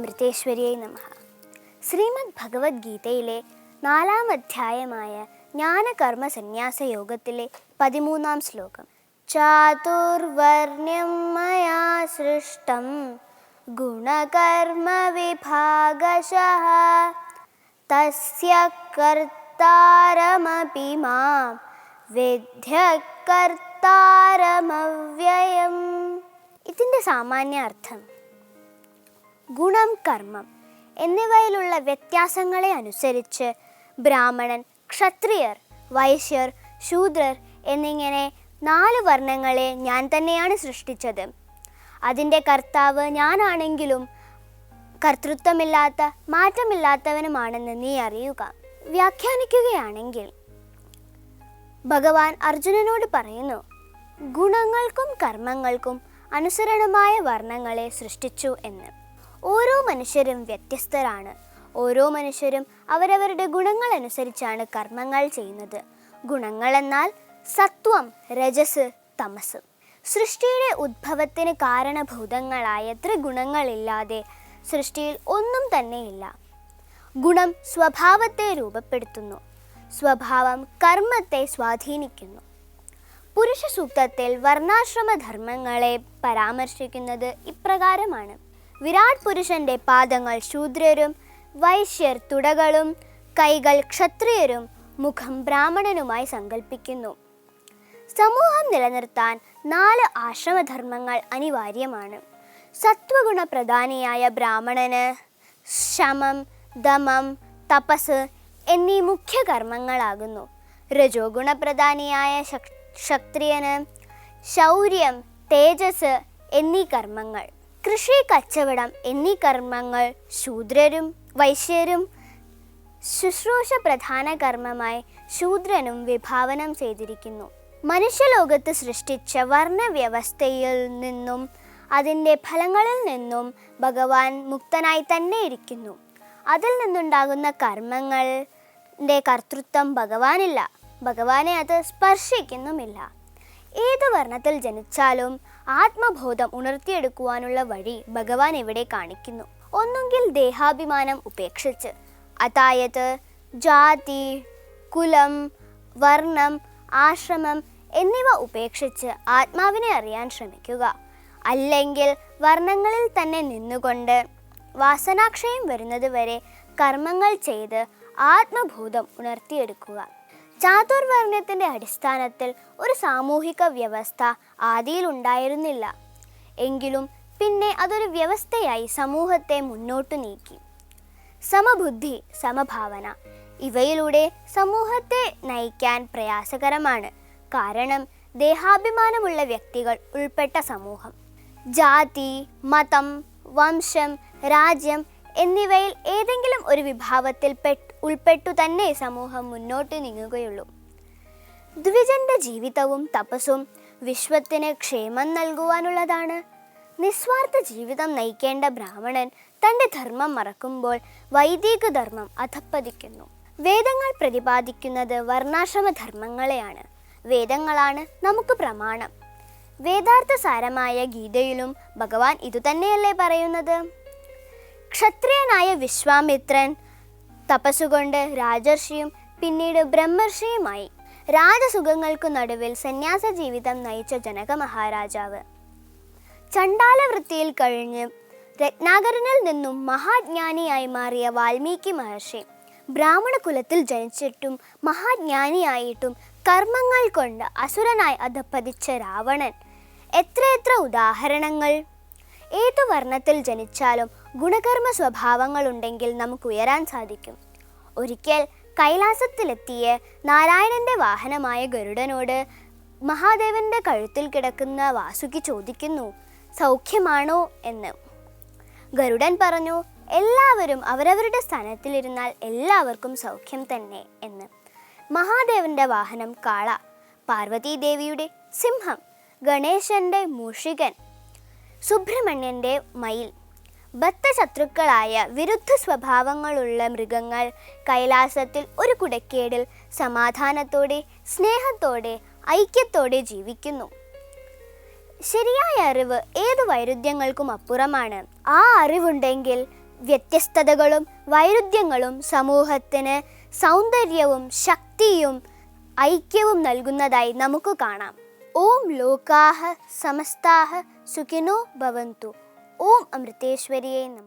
അമൃതേശ്വരിയെ നമ. ശ്രീമദ് ഭഗവത്ഗീതയിലെ നാലാം അധ്യായമായ ജ്ഞാനകർമ്മ സന്യാസ യോഗത്തിലെ പതിമൂന്നാം ശ്ലോകം. ചാതുർവർണ്യം മയാ സൃഷ്ടം. ഗുണകർമ്മ വിഭാഗശ തസ്യ കർത്താരമപി മാം. വിദ്യ കർത്താരമവ്യയം ഇതിന്റെ സാമാന്യ അർത്ഥം ഗുണം കർമ്മം എന്നിവയിലുള്ള വ്യത്യാസങ്ങളെ അനുസരിച്ച് ബ്രാഹ്മണൻ ക്ഷത്രിയർ വൈശ്യർ ശൂദ്രർ എന്നിങ്ങനെ നാല് വർണങ്ങളെ ഞാൻ തന്നെയാണ് സൃഷ്ടിച്ചത്. അതിന്റെ കർത്താവ് ഞാനാണെങ്കിലും കർത്തൃത്വമില്ലാത്ത മാറ്റമില്ലാത്തവനുമാണെന്ന് നീ അറിയുക. വ്യാഖ്യാനിക്കുകയാണെങ്കിൽ ഭഗവാൻ അർജുനനോട് പറയുന്നു ഗുണങ്ങൾക്കും കർമ്മങ്ങൾക്കും അനുസരണമായ വർണങ്ങളെ സൃഷ്ടിച്ചു എന്ന്. ഓരോ മനുഷ്യരും വ്യത്യസ്തരാണ്. ഓരോ മനുഷ്യരും അവരവരുടെ ഗുണങ്ങൾ അനുസരിച്ചാണ് കർമ്മങ്ങൾ ചെയ്യുന്നത്. ഗുണങ്ങൾ എന്നാൽ സത്വം രജസ് തമസ്. സൃഷ്ടിയുടെ ഉദ്ഭവത്തിന് കാരണഭൂതങ്ങളായ ത്രിഗുണങ്ങളില്ലാതെ സൃഷ്ടിയിൽ ഒന്നും തന്നെയില്ല. ഗുണം സ്വഭാവത്തെ രൂപപ്പെടുത്തുന്നു. സ്വഭാവം കർമ്മത്തെ സ്വാധീനിക്കുന്നു. പുരുഷ സൂക്തത്തിൽ വർണാശ്രമ ധർമ്മങ്ങളെ പരാമർശിക്കുന്നത് ഇപ്രകാരമാണ്. വിരാട് പുരുഷന്റെ പാദങ്ങൾ ശൂദ്രരും വൈശ്യർ തുടകളും കൈകൾ ക്ഷത്രിയരും മുഖം ബ്രാഹ്മണനുമായി സങ്കല്പിക്കുന്നു സമൂഹം നിലനിർത്താൻ നാല് ആശ്രമധർമ്മങ്ങൾ അനിവാര്യമാണ്. സത്വഗുണ പ്രധാനിയായ ബ്രാഹ്മണന് ശമം ദമം തപസ് എന്നീ മുഖ്യ കർമ്മങ്ങളാകുന്നു. രജോ ഗുണപ്രധാനിയായ ക്ഷത്രിയന് ശൗര്യം തേജസ് എന്നീ കർമ്മങ്ങൾ. കൃഷി കച്ചവടം എന്നീ കർമ്മങ്ങൾ ശൂദ്രരും വൈശ്യരും ശുശ്രൂഷ പ്രധാന കർമ്മമായി ശൂദ്രനും വിഭാവനം ചെയ്തിരിക്കുന്നു. മനുഷ്യലോകത്ത് സൃഷ്ടിച്ച വർണവ്യവസ്ഥയിൽ നിന്നും അതിന്റെ ഫലങ്ങളിൽ നിന്നും ഭഗവാൻ മുക്തനായി തന്നെ ഇരിക്കുന്നു. അതിൽ നിന്നുണ്ടാകുന്ന കർമ്മങ്ങളുടെ കർത്തൃത്വം ഭഗവാനില്ല. ഭഗവാനെ അത് സ്പർശിക്കുന്നുമില്ല. ഏത് വർണത്തിൽ ജനിച്ചാലും ആത്മബോധം ഉണർത്തിയെടുക്കുവാനുള്ള വഴി ഭഗവാൻ എവിടെ കാണിക്കുന്നു. ഒന്നുകിൽ ദേഹാഭിമാനം ഉപേക്ഷിച്ച്. അതായത് ജാതി കുലം വർണം ആശ്രമം എന്നിവ ഉപേക്ഷിച്ച് ആത്മാവിനെ അറിയാൻ ശ്രമിക്കുക. അല്ലെങ്കിൽ വർണങ്ങളിൽ തന്നെ നിന്നുകൊണ്ട് വാസനാക്ഷയം വരുന്നതുവരെ കർമ്മങ്ങൾ ചെയ്ത് ആത്മബോധം ഉണർത്തിയെടുക്കുക. ചാതുർവർണത്തിന്റെ അടിസ്ഥാനത്തിൽ ഒരു സാമൂഹിക വ്യവസ്ഥ ആദിയിൽ ഉണ്ടായിരുന്നില്ല. എങ്കിലും പിന്നെ അതൊരു വ്യവസ്ഥയായി സമൂഹത്തെ മുന്നോട്ട് നീക്കി. സമബുദ്ധി സമഭാവന ഇവയിലൂടെ സമൂഹത്തെ നയിക്കാൻ പ്രയാസകരമാണ്. കാരണം ദേഹാഭിമാനമുള്ള വ്യക്തികൾ ഉൾപ്പെട്ട സമൂഹം. ജാതി മതം വംശം രാജ്യം എന്നിവയിൽ ഏതെങ്കിലും ഒരു വിഭാവത്തിൽ പെട്ട് ഉൾപ്പെട്ടു തന്നെ സമൂഹം മുന്നോട്ട് നീങ്ങുകയുള്ളൂ. ദ്വിജന്റെ ജീവിതവും തപസ്സും വിശ്വത്തിന് ക്ഷേമം നൽകുവാനുള്ളതാണ്. നിസ്വാർത്ഥ ജീവിതം നയിക്കേണ്ട ബ്രാഹ്മണൻ തന്റെ ധർമ്മം മറക്കുമ്പോൾ വൈദിക ധർമ്മം അധപ്പതിക്കുന്നു. വേദങ്ങൾ പ്രതിപാദിക്കുന്നത് വർണാശ്രമ ധർമ്മങ്ങളെയാണ്. വേദങ്ങളാണ് നമുക്ക് പ്രമാണം. വേദാർത്ഥ സാരമായ ഗീതയിലും ഭഗവാൻ ഇതുതന്നെയല്ലേ പറയുന്നത്? ക്ഷത്രിയനായ വിശ്വാമിത്രൻ തപസ്സുകൊണ്ട് രാജർഷിയും പിന്നീട് ബ്രഹ്മർഷിയുമായി രാജസുഖങ്ങൾക്കു നടുവിൽ സന്യാസ ജീവിതം നയിച്ച ജനക മഹാരാജാവ്. ചണ്ടാല വൃത്തിയിൽ കഴിഞ്ഞ് രത്നാകരനിൽ നിന്നും മഹാജ്ഞാനിയായി മാറിയ വാൽമീകി മഹർഷി ബ്രാഹ്മണ കുലത്തിൽ ജനിച്ചിട്ടും മഹാജ്ഞാനിയായിട്ടും കർമ്മങ്ങൾ കൊണ്ട് അസുരനായി അധപ്പതിച്ച രാവണൻ. എത്രയെത്ര ഉദാഹരണങ്ങൾ. ഏതു വർണത്തിൽ ജനിച്ചാലും ഗുണകർമ്മ സ്വഭാവങ്ങളുണ്ടെങ്കിൽ നമുക്ക് ഉയരാൻ സാധിക്കും. ഒരിക്കൽ കൈലാസത്തിലെത്തിയ നാരായണന്റെ വാഹനമായ ഗരുഡനോട് മഹാദേവന്റെ കഴുത്തിൽ കിടക്കുന്ന വാസുകി ചോദിക്കുന്നു സൗഖ്യമാണോ? എന്ന്. ഗരുഡൻ പറഞ്ഞു എല്ലാവരും അവരവരുടെ സ്ഥാനത്തിലിരുന്നാൽ എല്ലാവർക്കും സൗഖ്യം തന്നെ എന്ന്. മഹാദേവന്റെ വാഹനം കാള പാർവതീദേവിയുടെ സിംഹം ഗണേശന്റെ മൂഷികൻ സുബ്രഹ്മണ്യന്റെ മയിൽ ബദ്ധശത്രുക്കളായ വിരുദ്ധ സ്വഭാവങ്ങളുള്ള മൃഗങ്ങൾ കൈലാസത്തിൽ ഒരു കുടക്കേടിൽ സമാധാനത്തോടെ സ്നേഹത്തോടെ ഐക്യത്തോടെ ജീവിക്കുന്നു. ശരിയായ അറിവ് ഏത് വൈരുദ്ധ്യങ്ങൾക്കും അപ്പുറമാണ്. ആ അറിവുണ്ടെങ്കിൽ വ്യത്യസ്തതകളും വൈരുദ്ധ്യങ്ങളും സമൂഹത്തിന് സൗന്ദര്യവും ശക്തിയും ഐക്യവും നൽകുന്നതായി നമുക്ക് കാണാം. ഓം ലോകാഹ സമസ്താഹ സുഖിനോ ഭവന്തു. ഓം അമൃതേശ്വരിയെ നമ.